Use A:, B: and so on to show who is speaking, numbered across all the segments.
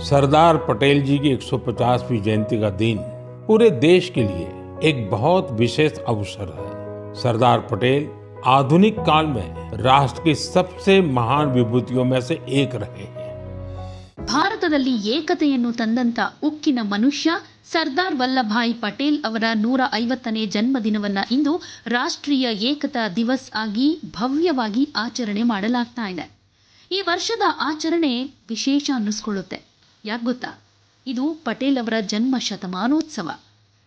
A: सरदार पटेल जी की 150वीं जयंती का दिन पूरे देश के लिए एक बहुत विशेष अवसर है सरदार पटेल आधुनिक काल में राष्ट्र की सबसे महान विभूतियों में से एक रहे हैं
B: ಭಾರತದಲ್ಲಿ ಏಕತೆಯನ್ನು ತಂದಂತ ಉಕ್ಕಿನ ಮನುಷ್ಯ ಸರ್ದಾರ್ ವಲ್ಲಭಾಯ್ ಪಟೇಲ್ ಅವರ ನೂರ ಐವತ್ತನೇ ಜನ್ಮದಿನವನ್ನ ಇಂದು ರಾಷ್ಟ್ರೀಯ ಏಕತಾ ದಿವಸ್ ಆಗಿ ಭವ್ಯವಾಗಿ ಆಚರಣೆ ಮಾಡಲಾಗ್ತಾ ಇದೆ ಈ ವರ್ಷದ ಆಚರಣೆ ವಿಶೇಷ ಅನ್ನಿಸ್ಕೊಳ್ಳುತ್ತೆ ಯಾಕೆ ಗೊತ್ತಾ? ಇದು ಪಟೇಲ್ ಅವರ ಜನ್ಮ ಶತಮಾನೋತ್ಸವ.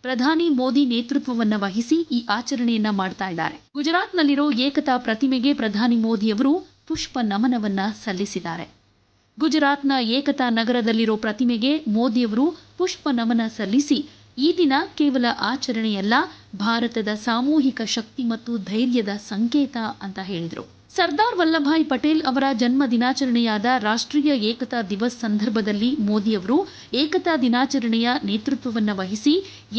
B: ಪ್ರಧಾನಿ ಮೋದಿ ನೇತೃತ್ವವನ್ನು ವಹಿಸಿ ಈ ಆಚರಣೆಯನ್ನ ಮಾಡ್ತಾ ಇದ್ದಾರೆ. ಗುಜರಾತ್ನಲ್ಲಿರೋ ಏಕತಾ ಪ್ರತಿಮೆಗೆ ಪ್ರಧಾನಿ ಮೋದಿಯವರು ಪುಷ್ಪ ನಮನವನ್ನ ಸಲ್ಲಿಸಿದ್ದಾರೆ. ಗುಜರಾತ್ನ ಏಕತಾ ನಗರದಲ್ಲಿರೋ ಪ್ರತಿಮೆಗೆ ಮೋದಿಯವರು ಪುಷ್ಪ ನಮನ ಸಲ್ಲಿಸಿ ಈ ದಿನ ಕೇವಲ ಆಚರಣೆಯಲ್ಲ, ಭಾರತದ ಸಾಮೂಹಿಕ ಶಕ್ತಿ ಮತ್ತು ಧೈರ್ಯದ ಸಂಕೇತ ಅಂತ ಹೇಳಿದರು. ಸರ್ದಾರ್ ವಲ್ಲಭಾಯ್ ಪಟೇಲ್ ಅವರ ಜನ್ಮ ದಿನಾಚರಣೆಯಾದ ರಾಷ್ಟ್ರೀಯ ಏಕತಾ ದಿವಸ್ ಸಂದರ್ಭದಲ್ಲಿ ಮೋದಿಯವರು ಏಕತಾ ದಿನಾಚರಣೆಯ ನೇತೃತ್ವವನ್ನು ವಹಿಸಿ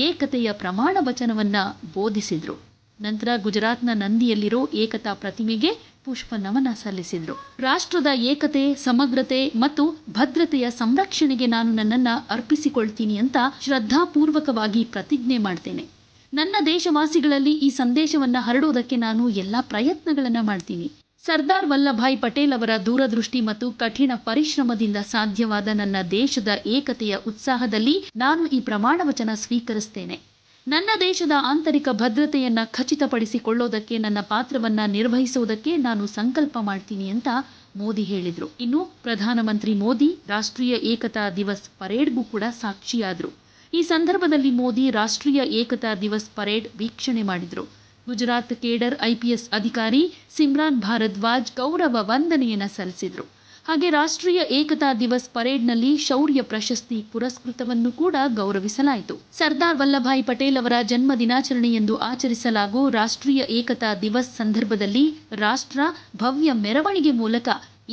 B: ಏಕತೆಯ ಪ್ರಮಾಣ ವಚನವನ್ನು ಬೋಧಿಸಿದರು. ನಂತರ ಗುಜರಾತ್ನ ನಂದಿಯಲ್ಲಿರೋ ಏಕತಾ ಪ್ರತಿಮೆಗೆ ಪುಷ್ಪ ನಮನ ಸಲ್ಲಿಸಿದರು. ರಾಷ್ಟ್ರದ ಏಕತೆ, ಸಮಗ್ರತೆ ಮತ್ತು ಭದ್ರತೆಯ ಸಂರಕ್ಷಣೆಗೆ ನಾನು ನನ್ನನ್ನು ಅರ್ಪಿಸಿಕೊಳ್ತೀನಿ ಅಂತ ಶ್ರದ್ಧಾಪೂರ್ವಕವಾಗಿ ಪ್ರತಿಜ್ಞೆ ಮಾಡ್ತೇನೆ. ನನ್ನ ದೇಶವಾಸಿಗಳಲ್ಲಿ ಈ ಸಂದೇಶವನ್ನು ಹರಡೋದಕ್ಕೆ ನಾನು ಎಲ್ಲ ಪ್ರಯತ್ನಗಳನ್ನು ಮಾಡ್ತೀನಿ. ಸರ್ದಾರ್ ವಲ್ಲಭಾಯ್ ಪಟೇಲ್ ಅವರ ದೂರದೃಷ್ಟಿ ಮತ್ತು ಕಠಿಣ ಪರಿಶ್ರಮದಿಂದ ಸಾಧ್ಯವಾದ ನನ್ನ ದೇಶದ ಏಕತೆಯ ಉತ್ಸಾಹದಲ್ಲಿ ನಾನು ಈ ಪ್ರಮಾಣ ವಚನ ಸ್ವೀಕರಿಸ್ತೇನೆ. ನನ್ನ ದೇಶದ ಆಂತರಿಕ ಭದ್ರತೆಯನ್ನು ಖಚಿತಪಡಿಸಿಕೊಳ್ಳೋದಕ್ಕೆ, ನನ್ನ ಪಾತ್ರವನ್ನ ನಿರ್ವಹಿಸುವುದಕ್ಕೆ ನಾನು ಸಂಕಲ್ಪ ಮಾಡ್ತೀನಿ ಅಂತ ಮೋದಿ ಹೇಳಿದರು. ಇನ್ನು ಪ್ರಧಾನಮಂತ್ರಿ ಮೋದಿ ರಾಷ್ಟ್ರೀಯ ಏಕತಾ ದಿವಸ್ ಪರೇಡ್ಗೂ ಕೂಡ ಸಾಕ್ಷಿಯಾದರು. ಈ ಸಂದರ್ಭದಲ್ಲಿ ಮೋದಿ ರಾಷ್ಟ್ರೀಯ ಏಕತಾ ದಿವಸ್ ಪರೇಡ್ ವೀಕ್ಷಣೆ ಮಾಡಿದ್ರು. ಗುಜರಾತ್ ಕೇಡರ್ ಐಪಿಎಸ್ ಅಧಿಕಾರಿ ಸಿಮ್ರಾನ್ ಭಾರದ್ವಾಜ್ ಗೌರವ ವಂದನೆಯನ್ನು ಸಲ್ಲಿಸಿದರು. ಹಾಗೆ ರಾಷ್ಟ್ರೀಯ ಏಕತಾ ದಿವಸ್ ಪರೇಡ್ನಲ್ಲಿ ಶೌರ್ಯ ಪ್ರಶಸ್ತಿ ಪುರಸ್ಕೃತವನ್ನು ಕೂಡ ಗೌರವಿಸಲಾಯಿತು. ಸರ್ದಾರ್ ವಲ್ಲಭಾಯಿ ಪಟೇಲ್ ಅವರ ಜನ್ಮ ದಿನಾಚರಣೆಯೆಂದು ಆಚರಿಸಲಾಗುವ ರಾಷ್ಟ್ರೀಯ ಏಕತಾ ದಿವಸ್ ಸಂದರ್ಭದಲ್ಲಿ ರಾಷ್ಟ್ರ ಭವ್ಯ ಮೆರವಣಿಗೆ ಮೂಲಕ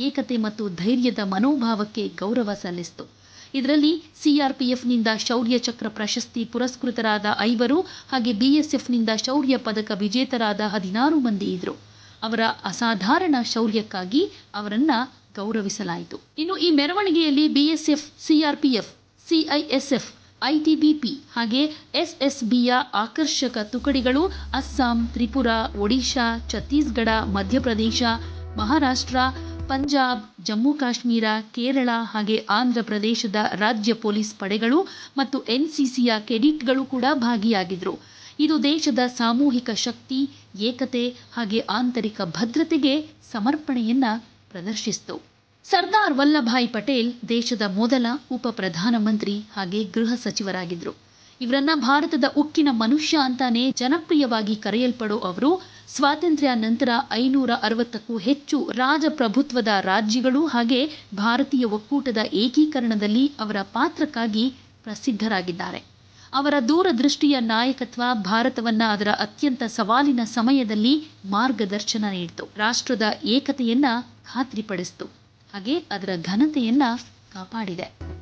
B: ಏಕತೆ ಮತ್ತು ಧೈರ್ಯದ ಮನೋಭಾವಕ್ಕೆ ಗೌರವ ಸಲ್ಲಿಸಿತು. ಇದರಲ್ಲಿ ಸಿಆರ್ಪಿಎಫ್ನಿಂದ ಶೌರ್ಯ ಚಕ್ರ ಪ್ರಶಸ್ತಿ ಪುರಸ್ಕೃತರಾದ ಐವರು ಹಾಗೆ ಬಿಎಸ್ಎಫ್ನಿಂದ ಶೌರ್ಯ ಪದಕ ವಿಜೇತರಾದ ಹದಿನಾರು ಮಂದಿ ಇದ್ರು ಅವರ ಅಸಾಧಾರಣ ಶೌರ್ಯಕ್ಕಾಗಿ ಅವರನ್ನ ಗೌರವಿಸಲಾಯಿತು. ಇನ್ನು ಈ ಮೆರವಣಿಗೆಯಲ್ಲಿ ಬಿಎಸ್ಎಫ್, ಸಿಆರ್ಪಿಎಫ್, ಸಿಐಎಸ್ಎಫ್, ಐಟಿಬಿಪಿ ಹಾಗೆ ಎಸ್ಎಸ್ಬಿಯ ಆಕರ್ಷಕ ತುಕಡಿಗಳು ಅಸ್ಸಾಂ, ತ್ರಿಪುರಾ, ಒಡಿಶಾ, ಛತ್ತೀಸ್ಗಢ, ಮಧ್ಯಪ್ರದೇಶ, ಮಹಾರಾಷ್ಟ್ರ ಪಂಜಾಬ್, ಜಮ್ಮು ಕಾಶ್ಮೀರ, ಕೇರಳ ಹಾಗೆ ಆಂಧ್ರ ಪ್ರದೇಶದ ರಾಜ್ಯ ಪೊಲೀಸ್ ಪಡೆಗಳು ಮತ್ತು ಎನ್ಸಿಸಿಯ ಕೆಡಿಟ್ಗಳು ಕೂಡ ಭಾಗಿಯಾಗಿದ್ರು. ಇದು ದೇಶದ ಸಾಮೂಹಿಕ ಶಕ್ತಿ, ಏಕತೆ ಹಾಗೆ ಆಂತರಿಕ ಭದ್ರತೆಗೆ ಸಮರ್ಪಣೆಯನ್ನ ಪ್ರದರ್ಶಿಸಿತು. ಸರ್ದಾರ್ ವಲ್ಲಭಾಯ್ ಪಟೇಲ್ ದೇಶದ ಮೊದಲ ಉಪ ಪ್ರಧಾನಮಂತ್ರಿ ಹಾಗೆ ಗೃಹ ಸಚಿವರಾಗಿದ್ರು. ಇವರನ್ನ ಭಾರತದ ಉಕ್ಕಿನ ಮನುಷ್ಯ ಅಂತಾನೆ ಜನಪ್ರಿಯವಾಗಿ ಕರೆಯಲ್ಪಡೋ ಅವರು, ಸ್ವಾತಂತ್ರ್ಯ ನಂತರ ಐನೂರ ಅರವತ್ತಕ್ಕೂ ಹೆಚ್ಚು ರಾಜಪ್ರಭುತ್ವದ ರಾಜ್ಯಗಳು ಹಾಗೆ ಭಾರತೀಯ ಒಕ್ಕೂಟದ ಏಕೀಕರಣದಲ್ಲಿ ಅವರ ಪಾತ್ರಕ್ಕಾಗಿ ಪ್ರಸಿದ್ಧರಾಗಿದ್ದಾರೆ. ಅವರ ದೂರದೃಷ್ಟಿಯ ನಾಯಕತ್ವ ಭಾರತವನ್ನ ಅದರ ಅತ್ಯಂತ ಸವಾಲಿನ ಸಮಯದಲ್ಲಿ ಮಾರ್ಗದರ್ಶನ ನೀಡಿತು. ರಾಷ್ಟ್ರದ ಏಕತೆಯನ್ನ ಖಾತ್ರಿಪಡಿಸಿತು. ಹಾಗೆ ಅದರ ಘನತೆಯನ್ನ ಕಾಪಾಡಿದೆ.